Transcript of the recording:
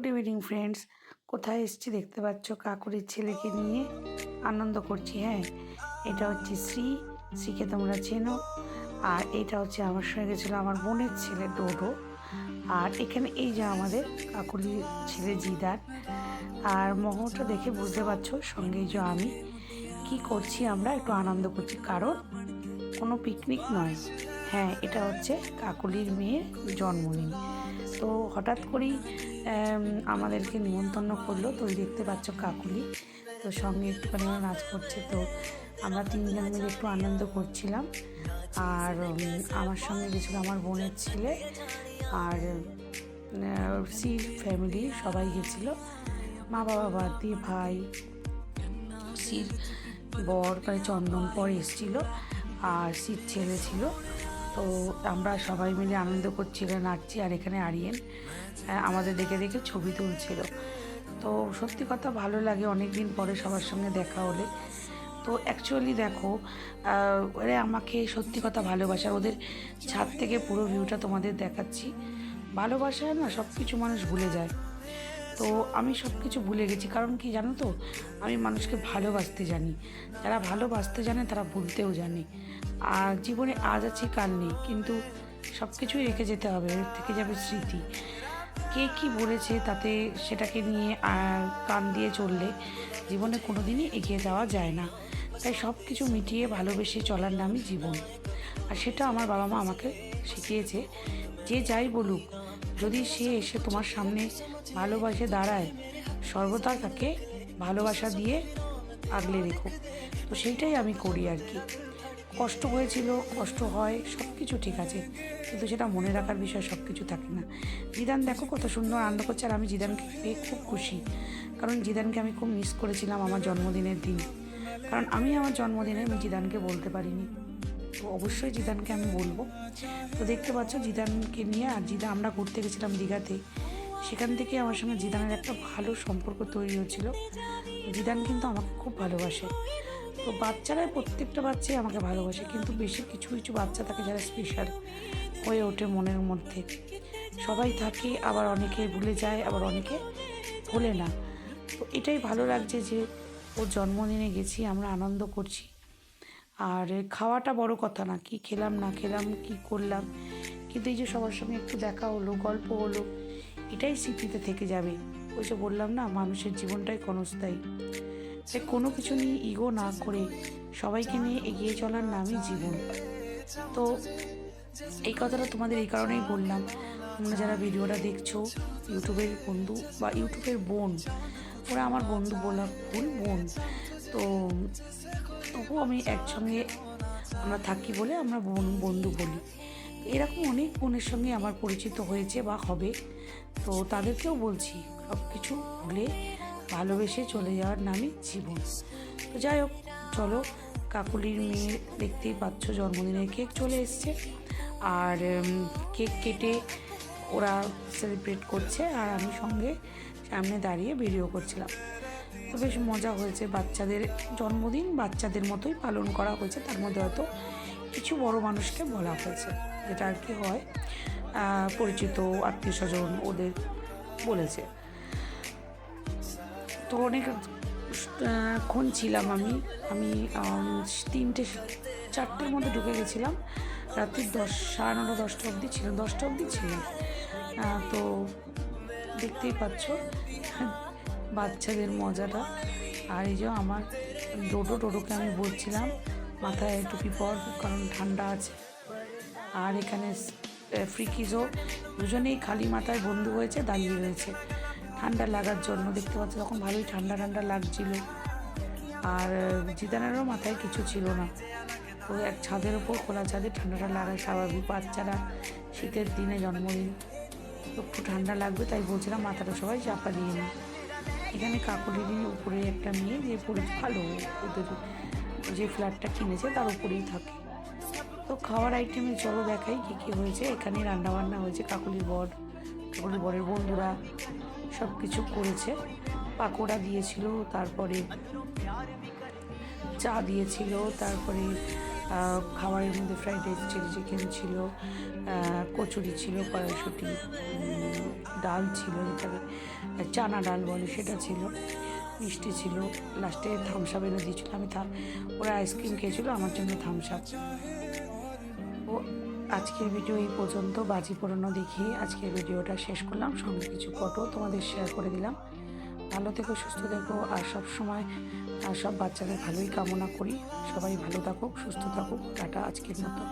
Good evening friends কোথায় এসেছি দেখতে পাচ্ছ? কাকুরের ছেলেকে নিয়ে আনন্দ করছি হ্যাঁ? এটা হচ্ছে শ্রী, শ্রীকে তোমরা চেনো। আর এটা হচ্ছে আমার সঙ্গে গেছিল আমার বোনের ছেলে, ডোডো। আর এখানে এই যে আমাদের কাকুরির ছেলে জিদার আর মহলটা দেখে বুঝতে পারছ সঙ্গে যে আমি। কি করছি আমরা, একটু আনন্দ করছি। কারণ কোনো পিকনিক নয়। হ্যাঁ এটা হচ্ছে কাকুলির মেয়ের জন্মদিন। তো হঠাৎ করেই আমাদেরকে নিমন্ত্রণ করল তো দেখতে পাচ্ছ কাকুলি? তো সঙ্গে একটুখানি নাচ করছে। তো আমরা তিনজন মিলে একটু আনন্দ করছিলাম। আর আমার সঙ্গে গেছিল আমার বোনের ছেলে আর সির ফ্যামিলি, সবাই গেছিল। মা বাবা বাদ ভাই, সির বর মানে চন্দন পর এসেছিল। আর সির ছেলে ছিল। তো আমরা সবাই মিলে আনন্দ করছিল নাচছি আর এখানে আরিয়েন আমাদের দেখে দেখে ছবি তুলছিল। তো সত্যি কথা ভালো লাগে অনেক দিন পরে সবার সঙ্গে দেখা হলে। তো অ্যাকচুয়ালি দেখো ওরা আমাকে সত্যি কথা ভালোবাসা ওদের ছাদ থেকে পুরো ভিউটা তোমাদের দেখাচ্ছি। ভালোবাসায় না সব কিছু মানুষ ভুলে যায়। তো আমি সব কিছু ভুলে গেছি। কারণ কি জানো তো? আমি মানুষকে ভালোবাসতে জানি। যারা ভালোবাসতে জানে, তারা ভুলতেও জানে। আর জীবনে আজ আছে, কাল নেই। কিন্তু সব কিছুই রেখে যেতে হবে। থেকে যাবে স্মৃতি। কে কি বলেছে তাতে সেটাকে নিয়ে কান দিয়ে চললে জীবনে কোনো দিনই এগিয়ে যাওয়া যায় না। তাই সব কিছু মিটিয়ে ভালোবেসে চলার নামই জীবন। আর সেটা আমার বাবা মা আমাকে শিখিয়েছে। যে যাই বলুক যদি সে এসে তোমার সামনে ভালোবাসে দাঁড়ায়, সর্বদা তাকে ভালোবাসা দিয়ে আগলে রেখো। তো সেইটাই আমি করি আর কি। কষ্ট হয়েছিল, কষ্ট হয় সব কিছু ঠিক আছে। কিন্তু সেটা মনে রাখার বিষয় সব কিছু থাকে না। জিদান দেখো কত সুন্দর আনন্দ করছে আর আমি জিদানকে পেয়ে খুব খুশি। কারণ জিদানকে আমি খুব মিস করেছিলাম আমার জন্মদিনের দিন। কারণ আমি আমার জন্মদিনে আমি জিদানকে বলতে পারিনি। অবশ্যই জিদানকে আমি বলব। তো দেখতে পাচ্ছ জিদানকে নিয়ে আর জিদা, আমরা ঘুরতে গেছিলাম দীঘাতে। সেখান থেকে আমার সঙ্গে জিদানের একটা ভালো সম্পর্ক তৈরি হয়েছিল। জিদান কিন্তু আমাকে খুব ভালোবাসে। তো বাচ্চারাই প্রত্যেকটা বাচ্চাই আমাকে ভালোবাসে, কিন্তু বেশি কিছু কিছু বাচ্চা থাকে যারা স্পেশাল হয়ে ওঠে মনের মধ্যে। সবাই থাকে, আবার অনেকে ভুলে যায়, আবার অনেকে ভোলে না। তো এটাই ভালো লাগছে যে ওর জন্মদিনে গেছি, আমরা আনন্দ করছি। আর খাওয়াটা বড় কথা না, কি খেলাম, না খেলাম, কি করলাম। কিন্তু এই যে সবার সঙ্গে একটু দেখা হলো, গল্প হলো, এটাই স্মৃতিতে থেকে যাবে। ওই যে বললাম না, মানুষের জীবনটাই ক্ষণস্থায়ী। তাই কোনো কিছু নিয়ে ইগো না করে সবাইকে নিয়ে এগিয়ে চলার নামই জীবন। তো এই কথাটা তোমাদের এই কারণেই বললাম। তোমরা যারা ভিডিওটা দেখছ, ইউটিউবের বন্ধু বা ইউটিউবের বোন, ওরা আমার বন্ধু বলা ভুল বোন। তো তবুও আমি একসঙ্গে আমরা থাকি বলে আমরা বোন, বন্ধু বলি। এরকম অনেক বোনের সঙ্গে আমার পরিচিত হয়েছে বা হবে। তো তাদেরকেও বলছি সব কিছু ভুলে ভালোবেসে চলে যাওয়ার নামই জীবন। তো যাই হোক, চলো, কাকুলির মেয়ে দেখতেই পাচ্ছ জন্মদিনের কেক চলে এসছে। আর কেক কেটে ওরা সেলিব্রেট করছে আর আমি সঙ্গে সামনে দাঁড়িয়ে ভিডিও করছিলাম। বেশ মজা হয়েছে। বাচ্চাদের জন্মদিন বাচ্চাদের মতোই পালন করা হয়েছে। তার মধ্যে হয়তো কিছু বড় মানুষকে বলা হয়েছে, যেটা আর কি হয়। পরিচিত আত্মীয় স্বজন ওদের বলেছে। তো অনেক ক্ষণ ছিলাম আমি। আমি তিনটে, চারটের মধ্যে ঢুকে গেছিলাম। রাত্রি দশ, সাড়ে নটা, দশটা অবধি ছিলাম দশটা অবধি ছিলাম। তো দেখতেই পাচ্ছ বাচ্চাদের মজাটা। আর এই যে আমার ডোডো টোটোকে আমি বলছিলাম, মাথায় টুপি পর, কারণ ঠান্ডা আছে। আর এখানে ফ্রিকিজও দুজনেই খালি মাথায় বন্ধু হয়েছে, দাঁড়িয়ে রয়েছে। ঠান্ডা লাগার জন্য, দেখতে পাচ্ছি তখন ভালোই ঠান্ডা ঠান্ডা লাগছিল। আর জিদানেরও মাথায় কিছু ছিল না। তো এক ছাদের ওপর খোলা ছাদে ঠান্ডাটা লাগায় স্বাভাবিক। বাচ্চারা শীতের দিনে জন্মদিন, একটু ঠান্ডা লাগবে, তাই বলছিলাম মাথাটা সবাই চাপা দিয়ে নিই। এখানে কাকুলিরই উপরে একটা মেয়ে যে পড়ে ভালো ওদের যে ফ্ল্যাটটা কিনেছে তার উপরেই থাকে। তো খাওয়ার আইটেমে চলো দেখাই কী কী হয়েছে। এখানে রান্নাবান্না হয়েছে কাকুলির বর, কাকুলির বরের বন্ধুরা সব কিছু করেছে। পাকোড়া দিয়েছিল, তারপরে চা দিয়েছিল, তারপরে খাবারের মধ্যে ফ্রাইড রাইস চিলি চিকেন ছিল কচুরি ছিল, কড়াইশুটি ডাল ছিল, যেটাকে চানা ডাল বলে, সেটা ছিল, মিষ্টি ছিল। লাস্টে থামস আপ এনে দিয়েছিল। আমি থাম ওরা আইসক্রিম খেয়েছিল, আমার জন্য থামস আপ ও, আজকের ভিডিও এই পর্যন্ত। বাজি পুরনো দেখিয়ে আজকের ভিডিওটা শেষ করলাম। সঙ্গে কিছু ফটো তোমাদের শেয়ার করে দিলাম। ভালো থেকো, সুস্থ থেকো, আর সব সময়, আর সব বাচ্চাদের ভালোই কামনা করি। সবাই ভালো থাকুক, সুস্থ থাকুক। টাটা আজকের মতো।